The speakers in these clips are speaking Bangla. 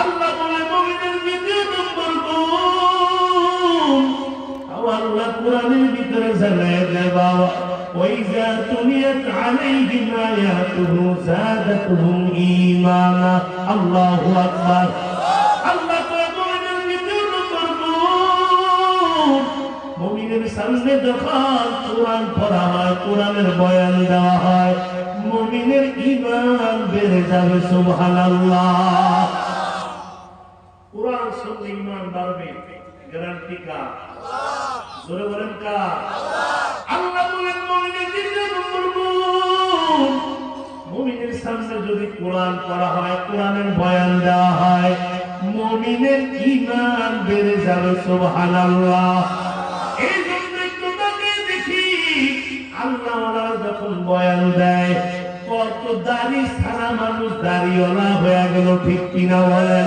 আল্লাহ বলে মুমিনের দ্বিতীয় নম্বর গুণ আল্লাহ কোরআনের ভিতরে জানায় দেয় বাবা وإذا تليت عليهم آياته زادتهم إيمانا الله أكبر আল্লাহ মুমিনের দ্বিতীয় নম্বর গুণ মুমিনের সামনে যখন কোরআন পড়া হয় কোরআনের বয়ান দেওয়া হয় মুমিনের ঈমান বেড়ে যাবে সুবহানাল্লাহ কোরআন শুনলে ঈমান বাড়বে গ্যারান্টি কা জোরে বলেন আল্লাহ বলেন, মুমিনের মুমিনের সামনে যদি কোরআন পড়া হয়, কোরআনের বয়ান দেওয়া হয়, মুমিনের ঈমান বেড়ে যাবে, সুবহানাল্লাহ। এই দেখি আল্লাহ যখন বয়ান দেয়, কত দাড়ি সারা মানুষ দাড়িওয়ালা হয়ে গেল, ঠিক কিনা বলেন?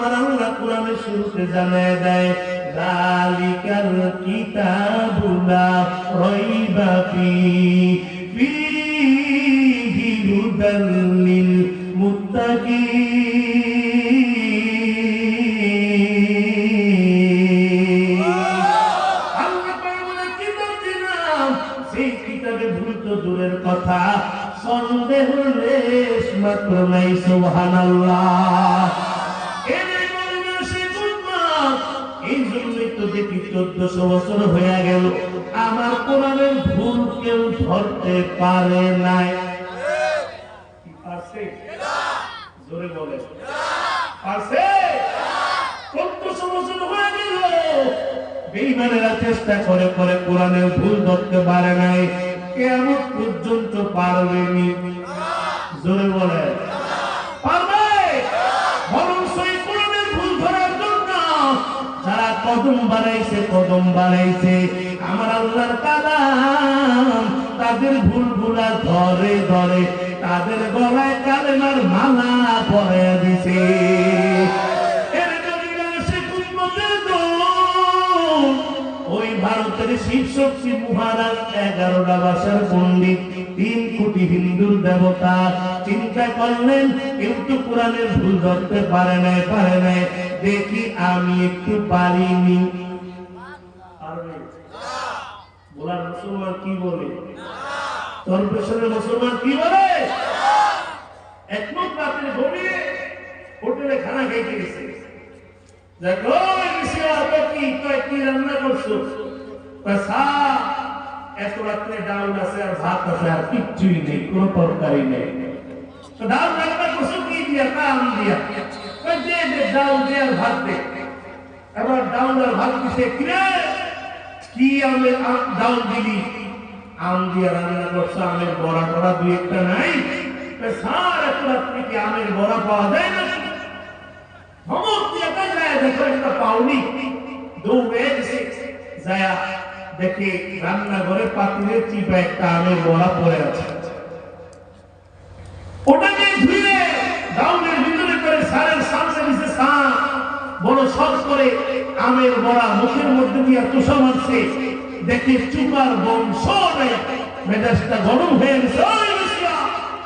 আমার আল্লাহ কোরআনে শুরুতে জানায় দেয় দালিকাল কিতাবুলা রইবা ফি, ফিহি হুদাল লিল মুত্তাকিন. সন্দেহ লেশ মাত্র নাই, সুবহানাল্লাহ। চোদ্দশো বছর হয়ে গেল। আমার কোরআনের ভুল কেউ ধরতে পারে নাই। বেইমানেরা চেষ্টা করে করে কোরআনের ভুল ধরতে পারে নাই। কেমন পর্যন্ত পারবেনি জোরে বলে। কদম বাড়াইছে কদম বাড়াইছে। আমার আল্লাহর কালাম তাদের ভুল ভুলা ধরে ধরে তাদের গলায় কালেমার মালা পরে দিছে। ভারতের শিব মহারাজ এগারোটা ভাষার পণ্ডিত, তিন কোটি হিন্দুর দেবতা। চিন্তা করলেন, কেউ তো কোরআনের ভুল ধরতে পারে নাই পারে নাই। দেখি আমি একটু পারিনি। মুসলমান কি বলে? মুসলমান কি বলে? রান্না করছ? কয় সা এত রাত্রে ডাউল আছে আর ভাত আছে আর কিচ্ছুই নেই কোনো তরকারি নেই তো ডাউল রান্না করছ কি দিয়া কাম দিয়া কয় দে দে ডাউল দে আর ভাত দে এবার ডাউল আর ভাত দিছে কিরে কি আমের আম- ডাউল দিবি আম দিয়া রান্না করছ আমের বড়া টড়া দুই একটা নাই কয়, স্যার এত রাত্রে কি আমের বড়া পাওয়া যায় না ধমক দিয়ে যায় দেখো একটা পাউনি দৌড়ে এসে যায়া দেখে রান্নাঘরে পাতিলে চিপা একটা আমের বড়া পড়ে আছে। ওটাকে ধুয়ে ডাউনের ভিতরে করে সারের সামনে বড় করে আমের বড়া মুখের মধ্যে দিয়ে তুষা মারছে। চুপার মেজাজটা গরম হয়ে গেছে।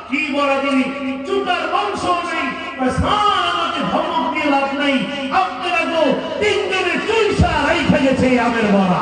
কি বড়া দিলি? চুপার আমাকে ধমক দিয়ে লাভ নাই। আপনারা গো তিনজনে চুইসা আমের বড়া।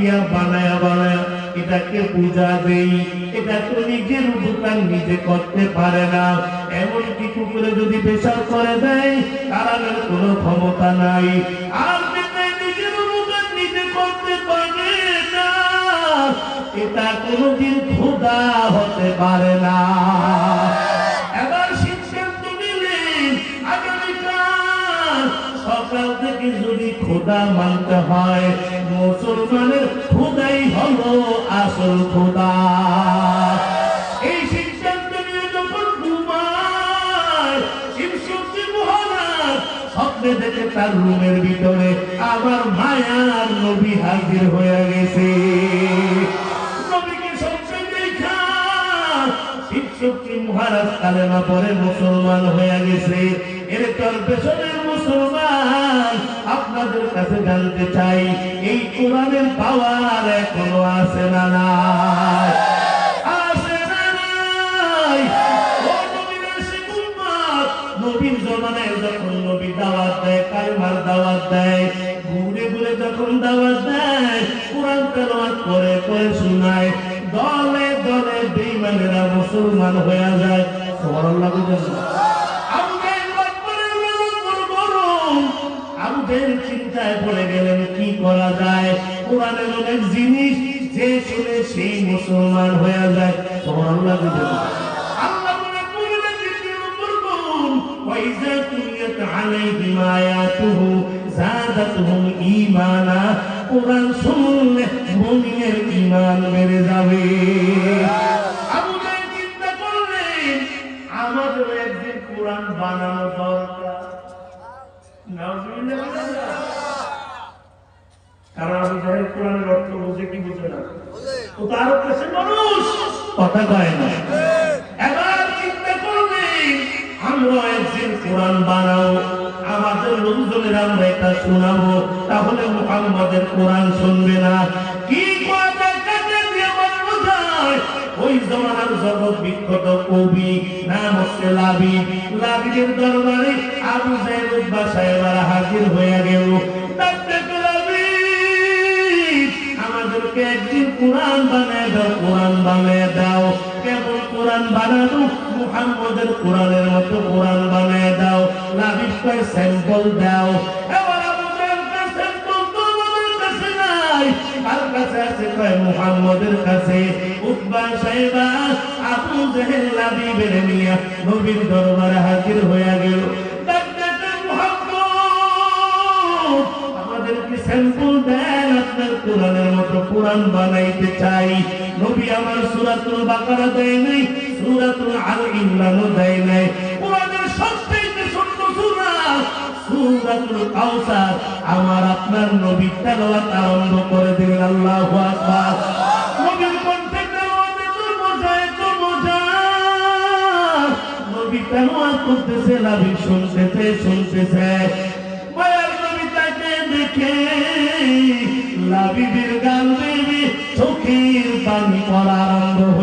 দিয়া বানায়া বানায়া তাকে পূজা দেই। এটা তো নিজের উপকার, নিজে করতে পারে না। এমনকি কুকুরে যদি পেশাব করে দেয় তারাদের কোনো ক্ষমতা নাই। আর এটা কোনোদিন খোদা হতে পারে না। সকাল যদি খোদা মানতে হয়, মুসলমানের খোদাই হলো আসল খোদা। এই দেখে তার রুমের ভিতরে আমার মায়ার নবী হাজির হয়ে গেছে। মহারাজ কালেমা পরে মুসলমান হয়ে গেছে। এর তোর পেছনের মুসলমান আপনাদের কাছে জানতে চাই, এই কোরআনের পাওয়ার এখনও আছে না না দাওয়াত দেয়, কালেমার দাওয়াত দেয় দেয়, কোরআন তেলাওয়াত করে করে শোনায়। দলে দলে বেঈমানেরা মুসলমান হয়ে যায় গরম। আবু জাহেল চিন্তায় পড়ে গেলেন, কি করা যায়? কোরআনের অনেক জিনিস যে শুনে সেই মুসলমান হয়ে যায় আয়াতুহু জাদাতুহুম ঈমানা। কোরআন শুনলে মুমিনের ঈমান বেড়ে যাবে। বানানো দরকার? কারণ আবু বুঝে কি বুঝে না? তার কাছে মানুষ কথা কয় না। আমাদের লোকজনের আমরা এটা শোনাবো, তাহলে মুহাম্মাদের কোরআন শুনবে না। বিখ্যাত কবি, নাম হচ্ছে লাবিব লাবিবের দরবারে আবু জাহেল বাসায় এবার হাজির হয়ে গেল। আমাদেরকে একদিন কোরআন বানায় দাও, কোরআন বানায় দাও। কেবল কোরআন বানানো, মুহাম্মদের কোরআনের মতো কোরআন বানায় দাও। লাবিব কয় স্যাম্পল দাও কাছে আছে কয়, মুহাম্মদের কাছে। উতবা সাহেবা নবীর দরবারে হাজির হয়ে গেল। আমার দেয় নাই, সূরাতুল আল নাই। কোরআনের সবচেয়ে ছোট্ট সূরা আমার আপনার নবী তেলাওয়াত আরম্ভ করে দিলেন, আল্লাহু তেলাওয়াত করতেছে লাভি শুনতেছে শুনতেছে। মায়ার নবী তাকে দেখে লাবিবের গান দেবী চোখের পানি পড়া আরম্ভ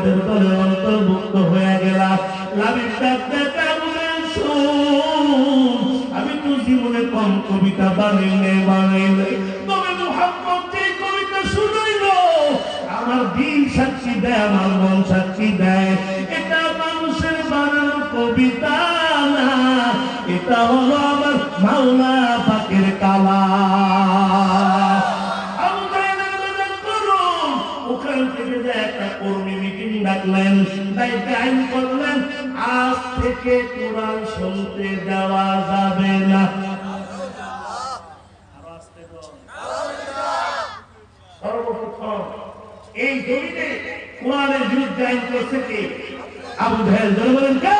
মুহাম্মদের দলের অন্তর্ভুক্ত হয়ে গেলা লাবিব ডাক দিয়ে কয়, "আবু জাহেল, শোন, আমি তো জীবনে কম কবিতা বানাইলে আমার দেয় আমার মন দেয়। এটা মানুষের বানানো কবিতা না এটা হলো থেকে একটা কর্মী মিটিং ডাকলেন দায়িত্বে আইন করলেন? আজ থেকে কোরআন শুনতে দেওয়া যাবে না। এই জমিনে কোরআনের বিরুদ্ধে আইন করছে কে? আবু ভাইয়ের বলেন, কে?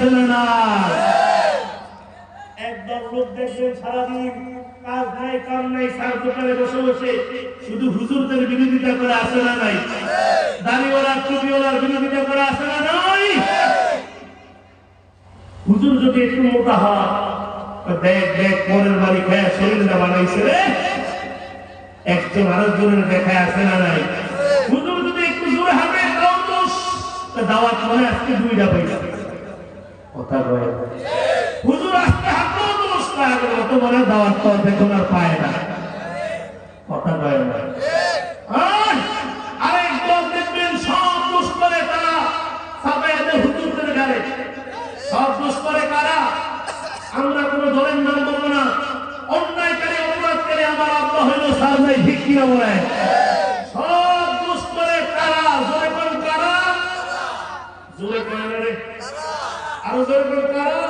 আছে না। না লোক দেখবেন সারাদিন কাজ নাই, কাম নাই, সার বসে বসে শুধু হুজুরদের বিরোধিতা করে আসে না নাই? দাড়িওয়ালা, টুপিওয়ালার বিরোধিতা করে আসে না নাই? হুজুর যদি একটু মোটা হয় দেখ দেখ পরের বাড়ি খায় না দুইটা পয়সা কথা কয়। হুজুর আজকে হাঁটলেও দোষ পায় না বড় দাওয়াত তো দেখুন আর পায় না। কথা কয় না। আর আরেক দল দেখবেন সব দোষ করে তারা। সাবায়াতে হুজুরদের গাড়ে সব দোষ করে কারা? আমরা কোনো দলের নাম বলব না। অন্যায়কারী অপরাধকারী আমার আব্বা হইল সার নাই ঠিক কিনা বলে। সব দোষ করে কারা? জোরে কোন কারা? জোরে কোন রে। আরও জোরে কোন কারা?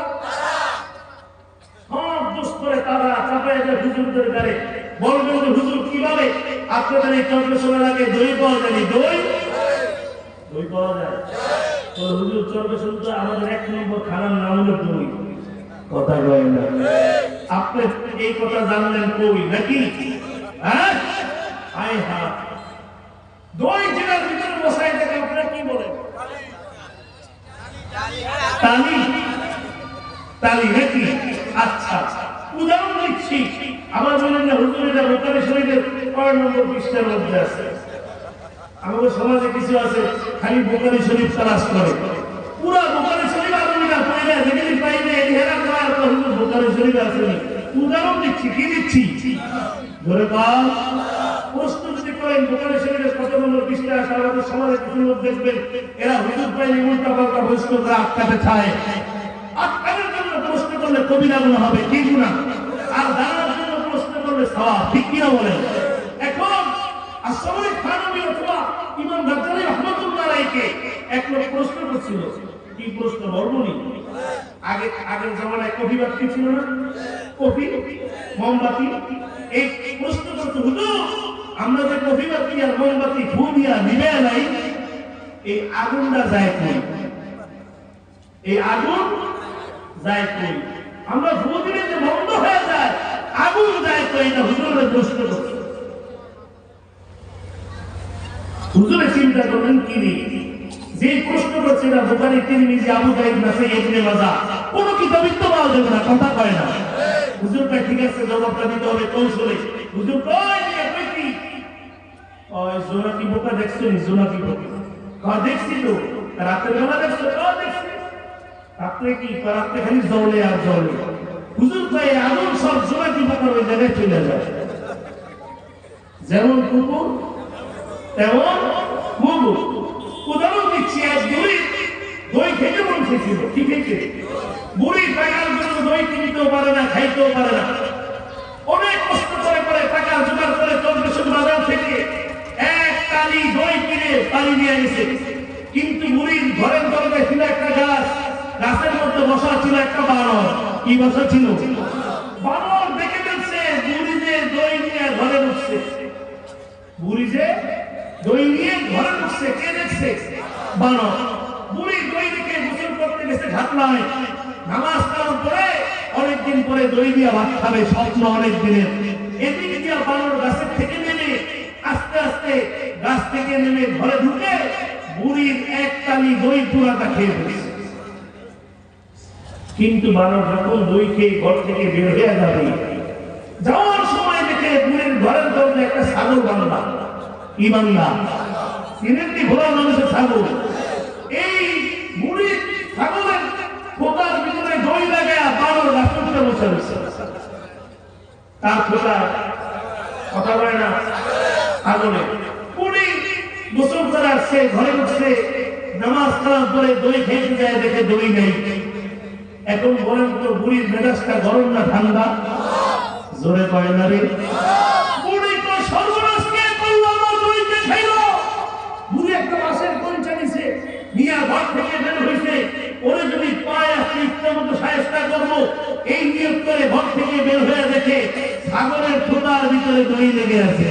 সব দোষ করে তারা চাপায় যায় হুজুরদের গাড়ে পাওয়া যায়। তো হুজুর চন্দ্রশোন তো আমাদের এক নম্বর খানার নাম হলো দই। হ্যাঁ? দই জেলার ভিতরে বসাই কি বলেন? তালি তালি নাকি? আচ্ছা উদাহরণ দিচ্ছি। আমার বলেন না হুজুরেরা বোকারি শরীরের কয় নম্বর পৃষ্ঠার মধ্যে আছে। আমাদের সমাজে কিছু আছে, খালি বোকারি শরীফ তালাশ করে। পুরা বোকারি শরীফ আলমীরা পাইলে যেখানে পাইলে হেরা করার হুজুর বোকারি শরীফ আসেনি উদাহরণ দিচ্ছি, কি দিচ্ছি? ধরে পাও। প্রশ্ন করেন বোকারি শরীফের কত নম্বর পৃষ্ঠা আমাদের সমাজে কিছু লোক দেখবেন, এরা হুজুর পাইলে উল্টা পাল্টা প্রশ্ন করে আটকাতে চায়। আটকানোর জন্য প্রশ্ন করলে কবিরা গুণ হবে, কি গুণা? আর দাঁড়ানোর জন্য প্রশ্ন করলে সওয়াব, ঠিক কিনা বলেন? এখন আসলে খানবী অথবা ইমাম গাজ্জালি রহমাতুল্লাহ আলাইহিকে এক লোক প্রশ্ন করছিল, কি প্রশ্ন বর্ণনি আগে, আগের জামানায় কফি বাতি ছিল না? কফি? মোমবাতি? এই প্রশ্ন করছে, হুজুর! আমরা যে কফি বাতি আর মোমবাতি ফু দিয়া নিবে নাই, এই আগুনটা যায় কই এই আগুন যায় কই আমরা ফু দিলে যে বন্ধ হয়ে যায়, আগুন যায় কই এটা হুজুরের প্রশ্ন হুজুরে চিন্তা করবেন কি যে প্রশ্ন করছে না, বোকারি, তিরমিজি, আবু দাইদ নাসাই, ইবনে মাজা, কোন কিতাবিত তো পাওয়া যাবে না, কথা কয় না। হুজুরটা ঠিক আছে, জবাবটা দিতে হবে কৌশলে। হুজুর কয় জোনাকি বোকা দেখছ নি? জোনাকি বোকা? কা দেখছি তো। রাতের বেলা দেখছ? দেখছি। রাত্রে কি? রাত্রে খালি জলে আর জলে। হুজুর কয় আগুন সব জোনাকি বোকার ওই জায়গায় চলে যায়। যেমন কুকুর, তেমন কুকুর উদাহরণ দিচ্ছি এক বুড়ি দই খেতে মন চেয়েছিল। কি খেয়েছে? বুড়ি টাকার জন্য দই কিনতেও পারে না, খাইতেও পারে না। অনেক কষ্ট করে করে টাকা জোগাড় করে চন্দ্রশের বাজার থেকে। টালি দই কিনে পানি নিয়ে গেছে কিন্তু বুড়ির ঘরের দরজায় ছিল একটা গাছ, গাছের মধ্যে বসা ছিল একটা বানর। কি বসা ছিল? বানর দেখে ফেলছে বুড়ি যে দই নিয়ে ঘরে ঢুকছে বুড়ি যে দই নিয়ে ঘরে ঢুকছে কে দেখছে? বানর। বুড়ি দই দিকে গোসল করতে গেছে ঘাটলায় নামাজ কালাম পরে অনেকদিন পরে দই দিয়া ভাত খাবে, স্বপ্ন অনেক দিনের এদিক দিয়া বানর গাছের থেকে নেমে আস্তে আস্তে গাছ থেকে নেমে ঘরে ঢুকে বুড়ির এক দই পুরাটা খেয়ে ফেলেছে। কিন্তু বানর যখন দই খেয়ে ঘর থেকে বের হয়ে যাবে, যাওয়ার সময় দেখে বুড়ির ঘরের দরজা একটা ছাগল বাংলা চিনেন কি ঘোড়া মানুষের ছাগল। এই বুড়ির ছাগলের খোদার ভিতরে দই লাগে বানর উপরে বসে রয়েছে। তার খোলা কথা বলে না? আগুনে ঘরে উঠছে নামাজ করে দই যায়, দেখে দই নেই। এখন বলেন তো, বুড়ির মেজাজটা গরম না ঠান্ডা? জোরে কয় একটা বের ওরে করব। এই নিয়োগ করে ঘর থেকে বের হয়ে দেখে সাগরের খোদার ভিতরে দই লেগে আছে।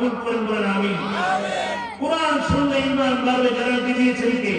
কবুল করেন বলেন আমি কোরআন শুনলে ইমান বাড়বে জানাতে দিয়েছেন কে